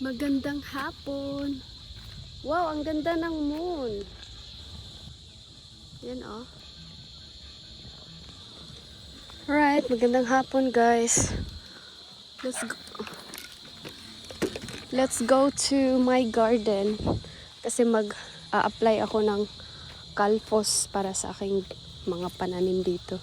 Magandang hapon. Wow, ang ganda ng moon. Yan oh. Alright, magandang hapon guys. Let's go. Let's go to my garden. Kasi mag-a-apply ako ng kalpos para sa aking mga pananim dito.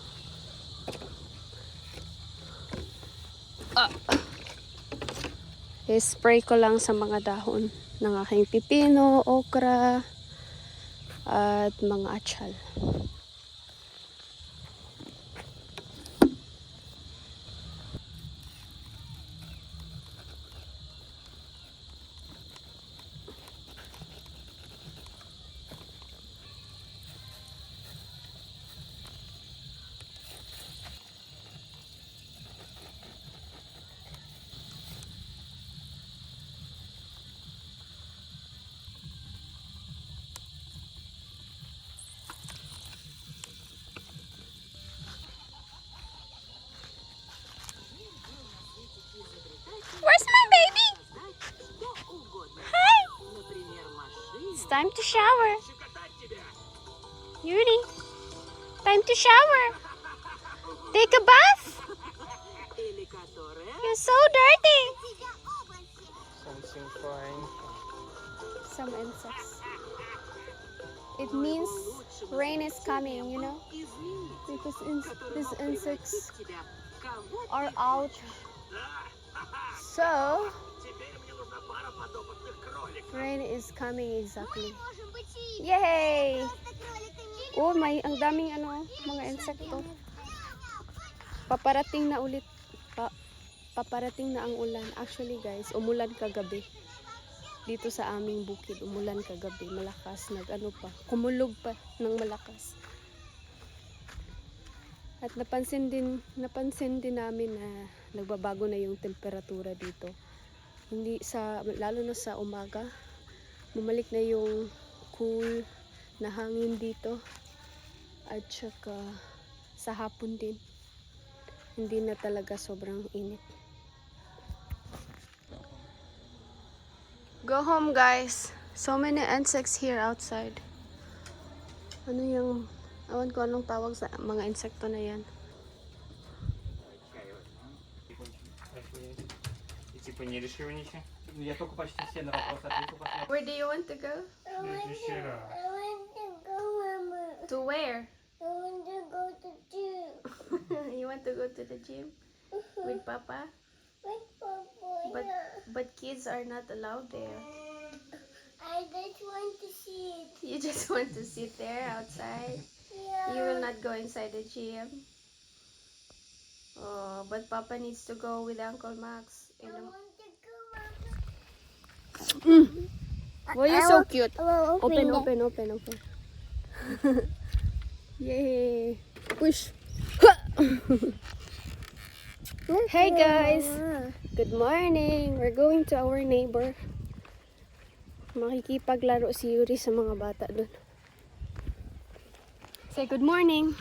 I-spray ko lang sa mga dahon ng aking pipino, okra, at mga atsyal. Time to shower. Yuri, time to shower. Take a bath. You're so dirty. Something. Some insects. It means rain is coming, you know? Because in- these insects are out. So, rain is coming exactly. Yay! Oh, may ang daming ano, mga insekto. Paparating na ulit. Pa, paparating na ang ulan. Actually, guys, umulan kagabi. Dito sa aming bukid, umulan kagabi. Malakas, nag ano pa. Kumulog pa ng malakas. At napansin din, napansin din namin na nagbabago na yung temperatura dito. Hindi sa lalo na sa umaga, bumalik na yung cool na hangin dito. At saka sa hapon din. Hindi na talaga sobrang init. Go home guys. So many insects here outside. Ano yung Awan ko anong tawag sa mga insekto na yan. типа не решил ничего? Ну, Я только почти все на вопрос ответил. посмотрел. Where do you want to go? Следующий раз. I want to go, Mama. To where? I want to go to zoo. you want to go to the gym with Papa? With Papa. But yeah. but kids are not allowed there. I just want to see it. You just want to sit there outside. Yeah. You will not go inside the gym. Oh, but Papa needs to go with Uncle Max. In I the... Mama. Well, you're so cute. Open, open, open, open. Yay! Push. hey guys! Good morning! We're going to our neighbor. Makikipaglaro si Yuri sa mga bata dun. Say good morning!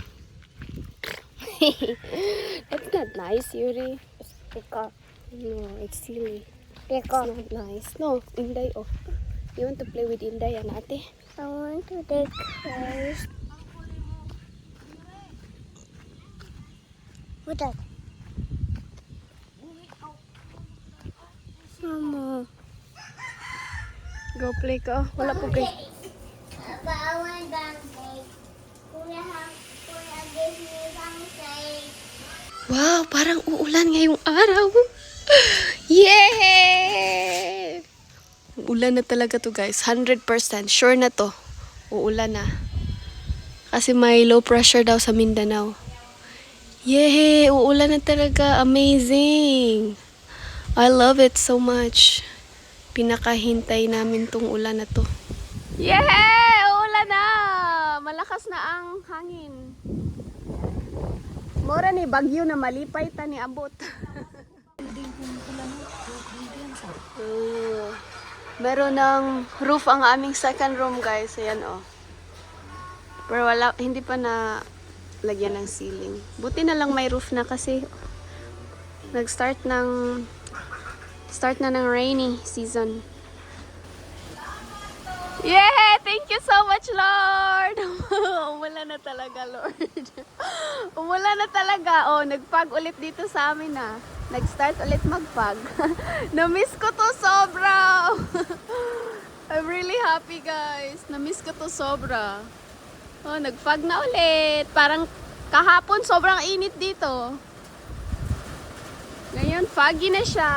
That's not nice, Yuri. Pick up. No, it's silly. Pick It's not nice. No, Inday, oh. You want to play with Inday, yan ate? I want to take first. What that? Mama. Go play ka. Wala po kay. But I want pancake. Kuya, Kuya, give me pancake. Wow, parang uulan ngayong araw. Yay! Ulan na talaga to guys. 100%. Sure na to. Uulan na. Kasi may low pressure daw sa Mindanao. Yay! Uulan na talaga. Amazing! I love it so much. Pinakahintay namin tong ulan na to. Yay! Uulan na! Malakas na ang hangin. Mora ni bagyo na malipay ta ni abot. Oo. Meron ng roof ang aming second room guys. Ayan oh. Pero wala, hindi pa na lagyan ng ceiling. Buti na lang may roof na kasi nag-start ng Start na ng rainy season. Yeah! Thank you so much, Lord! Umula na talaga, Lord. Umula na talaga. Oh, nagpag ulit dito sa amin na. Nag-start ulit magpag. Na-miss ko to sobra! I'm really happy, guys. Na-miss ko to sobra. Oh, nagpag na ulit. Parang kahapon sobrang init dito. Ngayon, foggy na siya.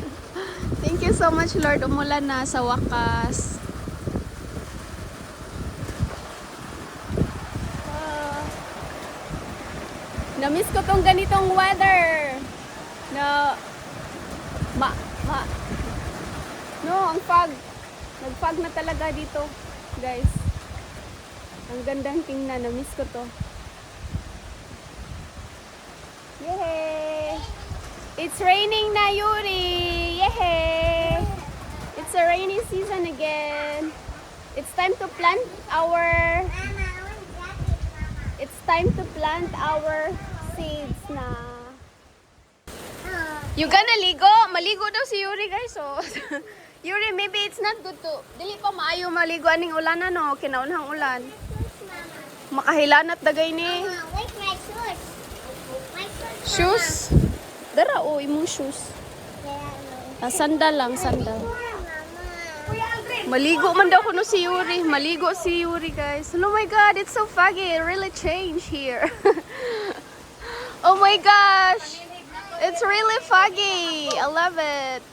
Thank you so much, Lord. Umulan na sa wakas. Ah. Na-miss ko tong ganitong weather. Na ma ma No, ang fog. Nag-fog na talaga dito, guys. Ang gandang tingnan. Na-miss ko to. Yay! It's raining na, Yuri! Yay! It's a rainy season again. It's time to plant our it's time to plant our seeds na. Oh, You gonna ligo? Maligo daw si Yuri, guys. So, Yuri, maybe it's not good to... Dili pa maayo maligo aning ulan no? Kinaunhang ulan. Mama. Makahilanat dagay ni Mama, where's my shoes? My shoes. shoes. Dara, oh, imong shoes. Mama. Ah, sandal lang, sandal. Mama. Maligo man daw kuno si Yuri. Maligo si Yuri, guys. Oh my God, it's so foggy. It really changed here. oh my gosh. It's really foggy. I love it.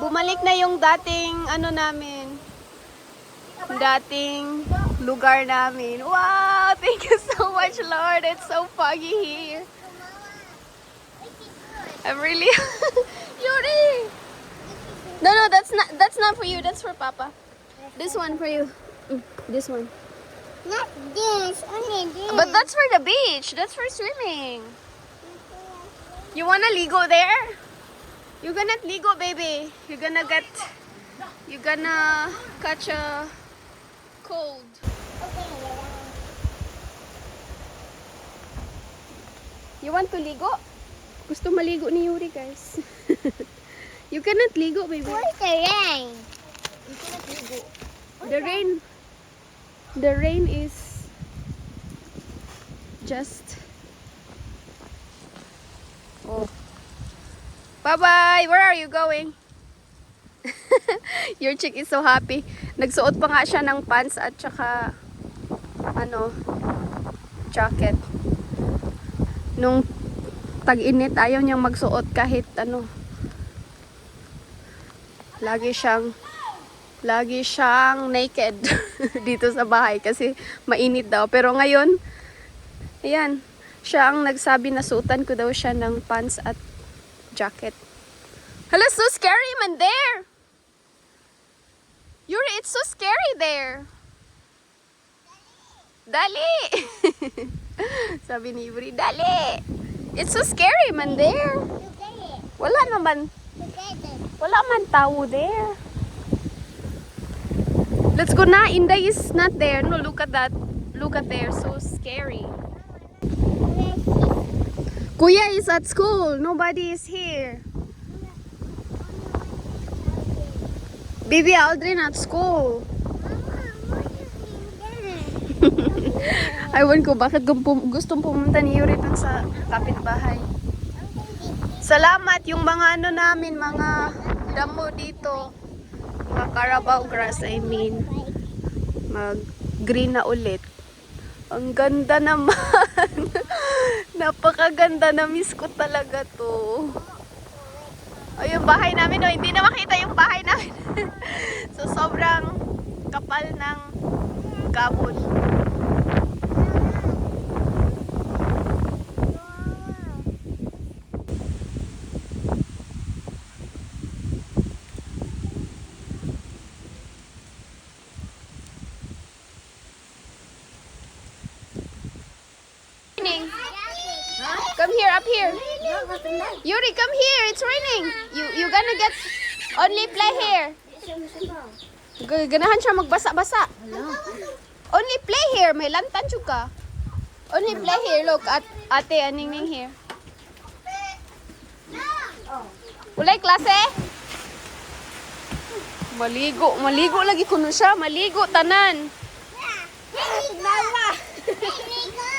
Bumalik na yung dating ano namin. Dating lugar namin. Wow! Thank you so much, Lord. It's so foggy here. I'm really... Yuri! No, no, that's not that's not for you. That's for Papa. This one for you. Mm, This one. Not this, only this. But that's for the beach. That's for swimming. You wanna ligo there? You're gonna ligo, baby. You're gonna get. You're gonna catch a cold. You want to ligo? Gusto maligo ni Yuri, guys. you cannot ligo, baby. Where's the rain? The rain. The rain is just. Oh. Bye bye. Where are you going? Your chick is so happy. Nagsuot pa nga siya ng pants at saka ano jacket. Nung tag-init ayaw niyang magsuot kahit ano. Lagi siyang lagi siyang naked dito sa bahay kasi mainit daw. Pero ngayon, ayan, siya ang nagsabi na suotan ko daw siya ng pants at jacket. Hala, so scary man there! Yuri, it's so scary there! Dali! Sabi ni Yuri, dali! It's so scary man there! Wala naman, wala man tao there. Let's go na. Inday is not there. No, look at that. Look at there. So scary. Kuya is at school. Nobody is here. Baby Aldrin at school. Aywan ko bakit pum- gustong pumunta ni Yuri dun sa kapitbahay. Salamat yung mga ano namin, mga damo dito. Mga Carabao grass, I mean. Mag green na ulit. Ang ganda naman. Napakaganda na miss ko talaga to. Ay, yung bahay namin, no, hindi na makita yung bahay namin. so, sobrang kapal ng gabon. Raining. Come here, up here. Yuri, come here. Raining. You you gonna get only play here. Ganahan siya magbasa-basa. Only play here. May lantan ka. Only play here. Look, at ate, aningning here. Ulay klase? Maligo, maligo lagi kuno siya, maligo tanan. Tignawa!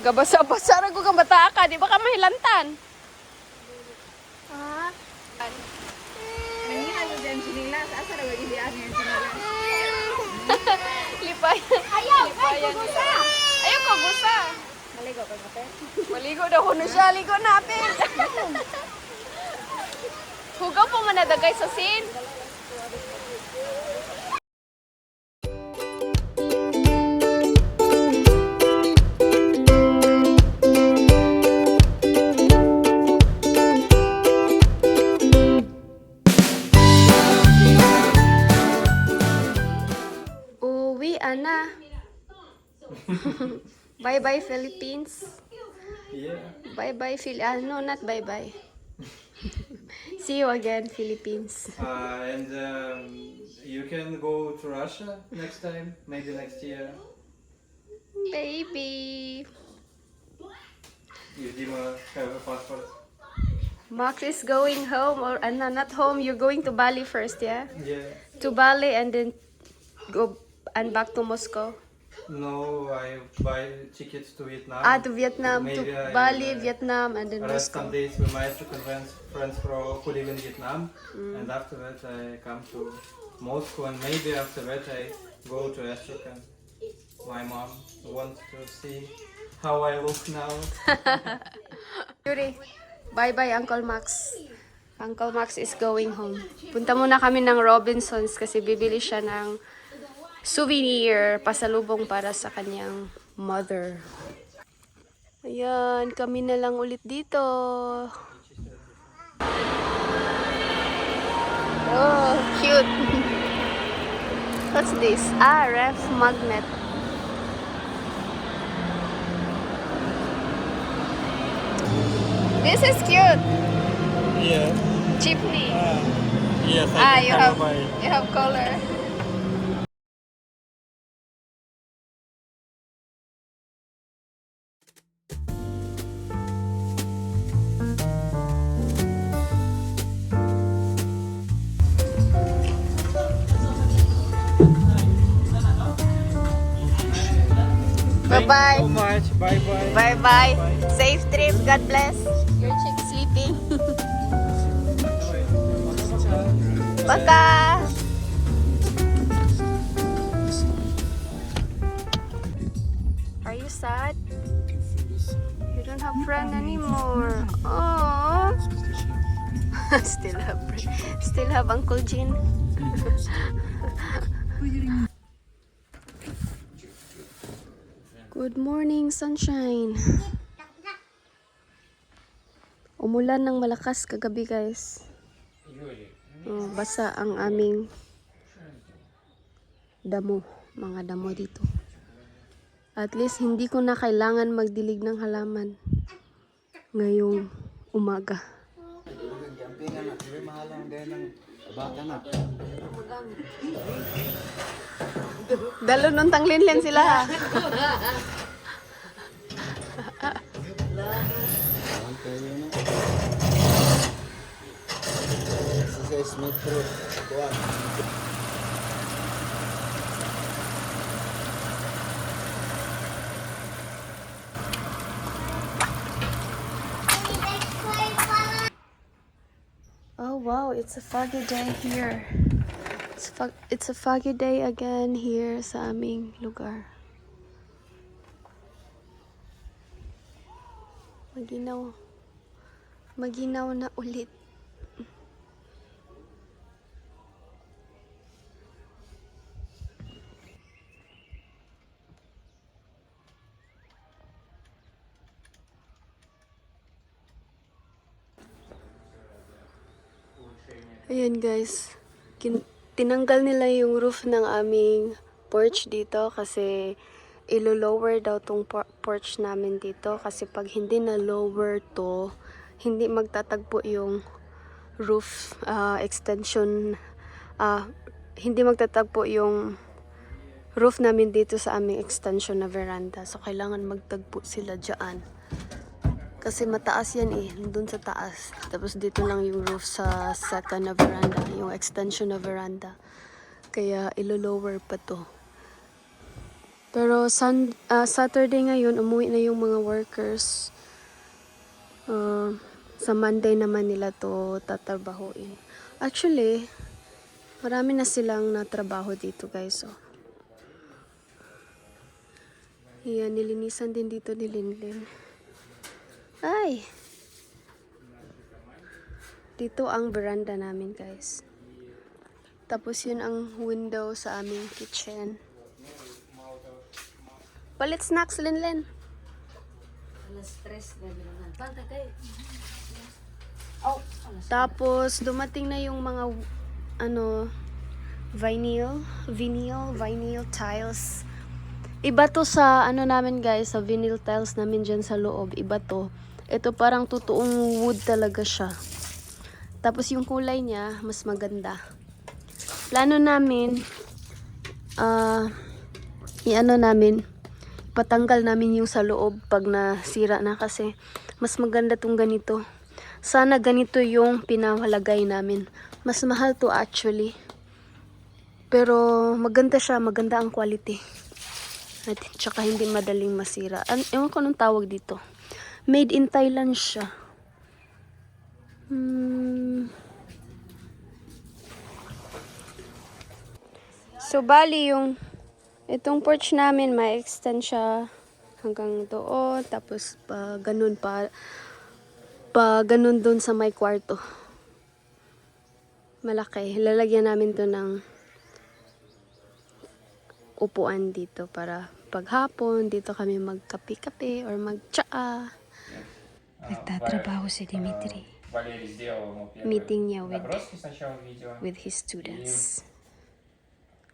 Gabasa-basa ra ko kang bata ka, di ba ka mahilantan? Ha? Lipayan. Ayaw! Lipayan Ay, nila. Ayaw ko, gusa. Maligo ka natin? Maligo daw kuno siya, ligo natin. Hugaw po manadagay sa sin. Bye-bye, Philippines. Yeah. Bye-bye, Phil... Ah, no, not bye-bye. See you again, Philippines. Uh, and um, you can go to Russia next time, maybe next year. Baby. If Dima have a passport. Max is going home, or uh, no, not home. You're going to Bali first, yeah? Yeah. To Bali and then go and back to Moscow. No, I buy tickets to Vietnam. Ah, to Vietnam, to Maybe I Bali, uh, Vietnam, and then Rest Moscow. some days with my African friends, friends from, who live in Vietnam, Mm. and after that I come to Moscow, and maybe after that I go to Africa. My mom wants to see how I look now. Yuri, bye-bye, Uncle Max. Uncle Max is going home. Punta muna kami ng Robinsons kasi bibili siya ng souvenir, pasalubong para sa kanyang mother. Ayan, kami na lang ulit dito. Oh, cute. What's this? Ah, ref magnet. This is cute. Yeah. Jeepney. yes, Ah, you have you have color. Bye. Safe trip. God bless. Your chick sleeping. Baka. Are you sad? You don't have friend anymore. Oh. Still have. Still have Uncle Jin. Good morning, sunshine. Umulan ng malakas kagabi, guys. Oh, basa ang aming damo, mga damo dito. At least hindi ko na kailangan magdilig ng halaman ngayong umaga. Dalo nung tanglinlen sila ha. Oh it's a foggy day here. It's, fog it's a foggy day again here sa aming lugar. Maginaw. Maginaw na ulit. Ayan guys, tinanggal nila yung roof ng aming porch dito kasi ilo-lower daw tong por- porch namin dito kasi pag hindi na lower to, hindi magtatagpo yung roof ah, extension ah, hindi magtatagpo yung roof namin dito sa aming extension na veranda. So, kailangan magtagpo sila dyan. Kasi mataas yan eh, doon sa taas. Tapos dito lang yung roof sa second na veranda, yung extension na veranda. Kaya ilo-lower pa to. Pero sun, ah, Saturday ngayon, umuwi na yung mga workers. Ah, sa Monday naman nila to tatrabahuin. Actually, marami na silang natrabaho dito guys. Oh. Yan, nilinisan din dito ni Linlin. Ay! Dito ang veranda namin guys. Tapos yun ang window sa aming kitchen. Palit snacks, Linlin. Alas stress na bilangan. Pantay kayo. Oh. Tapos, dumating na yung mga, ano, vinyl, vinyl, vinyl tiles. Iba to sa, ano namin guys, sa vinyl tiles namin dyan sa loob. Iba to. Ito parang totoong wood talaga siya. Tapos yung kulay niya, mas maganda. Plano namin, ah, i-ano namin, patanggal namin yung sa loob pag nasira na kasi mas maganda tong ganito. Sana ganito yung pinawalagay namin. Mas mahal to actually. Pero maganda siya, maganda ang quality. At tsaka hindi madaling masira. An ewan ko anong tawag dito. Made in Thailand siya. Hmm. So, bali yung itong porch namin, may extend siya hanggang doon. Tapos, pa ganun pa, pa ganun doon sa may kwarto. Malaki. Lalagyan namin to ng upuan dito para paghapon, dito kami magkape-kape or magtsaa. Nagtatrabaho si Dimitri Валерий сделал ему первые Meeting niya with- наброски сначала видео. with his students.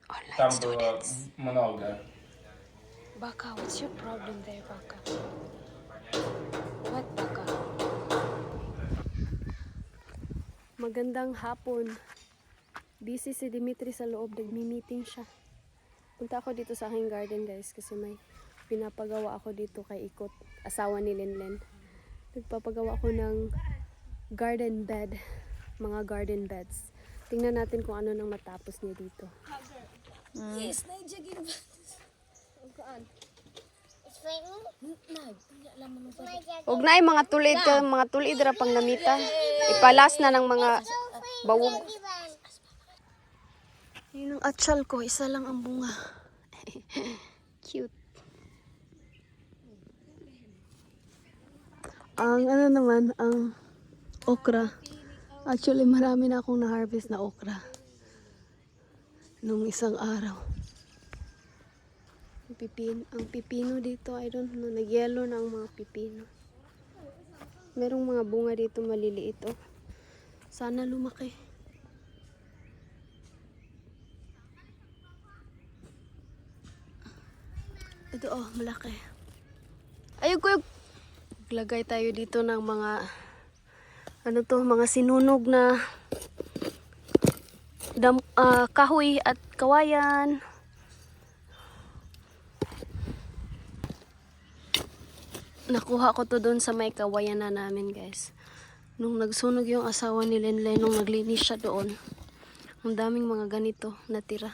Online Там было students. много. Baka, what's your problem there, Baka? What, Baka? Magandang hapon. Busy si Dimitri sa loob. Nagmi-meeting siya. Punta ako dito sa aking garden, guys, kasi may pinapagawa ako dito kay Ikot, asawa ni Lenlen. Nagpapagawa ako ng garden bed, mga garden beds. Tingnan natin kung ano nang matapos niya dito. Yes, naijagin ba? Jacket. Huwag na yung mga tulid ka, mga tulid ra pang namita. Ipalas na ng mga bawog. Yun ang atsal ko, isa lang ang bunga. Cute. Ang ano naman, ang okra. Actually, marami na akong na-harvest na okra. Nung isang araw. Ang pipino, ang pipino dito, I don't know, nag-yellow na ang mga pipino. Merong mga bunga dito maliliit, oh. Sana lumaki. Ito oh, malaki. Ayog ko Lagay tayo dito ng mga ano to, mga sinunog na dam, ah, kahoy at kawayan. Nakuha ko to doon sa may kawayan na namin, guys. Nung nagsunog yung asawa ni Lenlen, nung naglinis siya doon, ang daming mga ganito natira.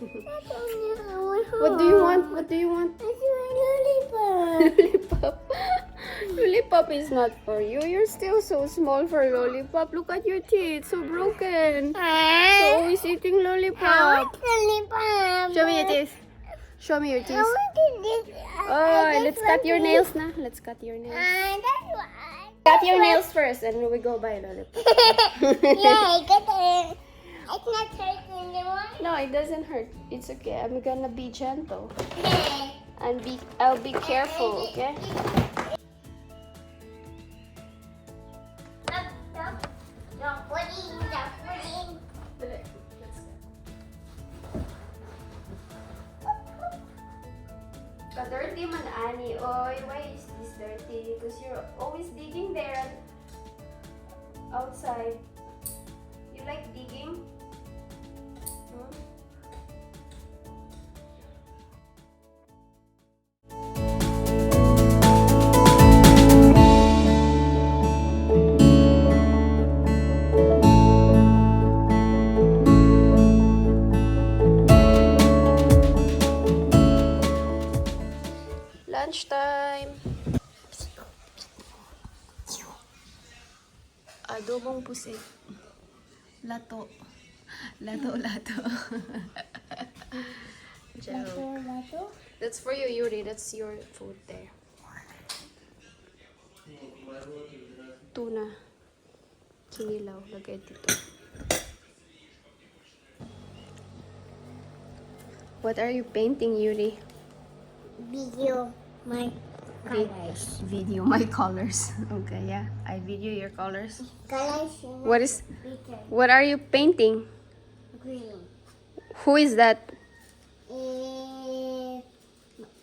What do you want? What do you want? My lollipop. Lollipop. Lollipop is not for you. You're still so small for lollipop. Look at your teeth, so broken. So always eating I lollipop. lollipop. Show me your teeth. Show me your teeth. Oh, let's cut your nails now. Let's cut your nails. Ah, that's. Cut your nails first and we go buy lollipop. yeah, I got it. It's not. No, it doesn't hurt. It's okay. I'm gonna be gentle. And be I'll be careful, okay? Lunchtime. Adobong pusit. Lato. Lato, lato. Joke. That's for you, Yuri. That's your food there. Tuna. Kinilaw. Lagay dito. What are you painting, Yuri? Video my colors. Video my colors. Okay, yeah. I video your colors. Colors What is what are you painting? green. Who is that? Eh,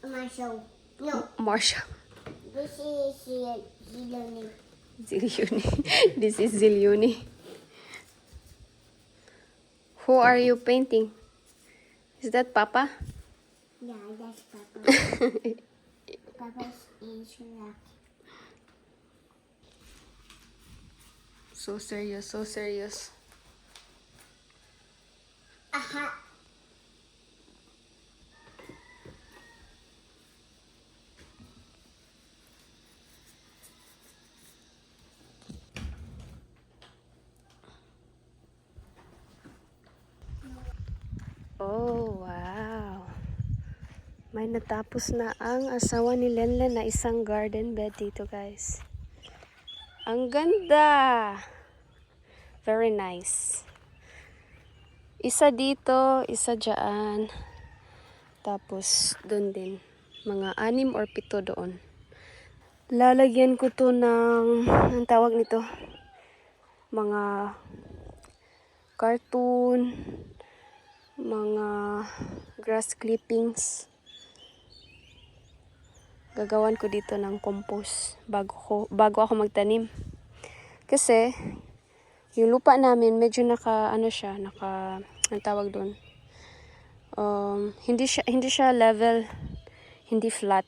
Marshall. No, Marsha. this is uh, Ziloni. Ziliuni. this is Ziliuni. Who are you painting? Is that Papa? Yeah, that's Papa. Papa's is rock. So serious, so serious. Aha. Oh, wow. May natapos na ang asawa ni Lenlen na isang garden bed dito, guys. Ang ganda! Very nice. Isa dito, isa dyan. Tapos, doon din. Mga anim or pito doon. Lalagyan ko to ng, ang tawag nito? Mga cartoon, mga grass clippings. Gagawan ko dito ng compost bago ko bago ako magtanim. Kasi yung lupa namin medyo naka ano siya, naka ang tawag doon. Um, hindi siya hindi siya level, hindi flat.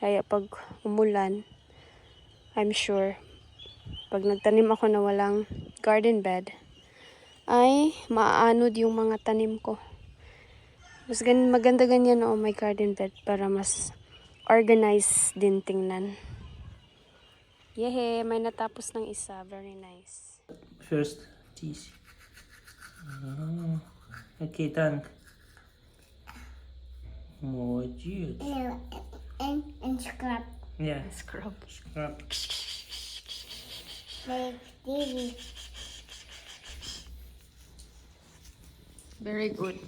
Kaya pag umulan, I'm sure pag nagtanim ako na walang garden bed, ay maaanod yung mga tanim ko. Mas gan maganda ganyan oh, may garden bed para mas organized din tingnan. Yehe, may natapos ng isa. Very nice. First, cheese. Oh, okay, tank. More juice. Yeah, and, and scrub. Yeah. Scrub. Scrub. Very good.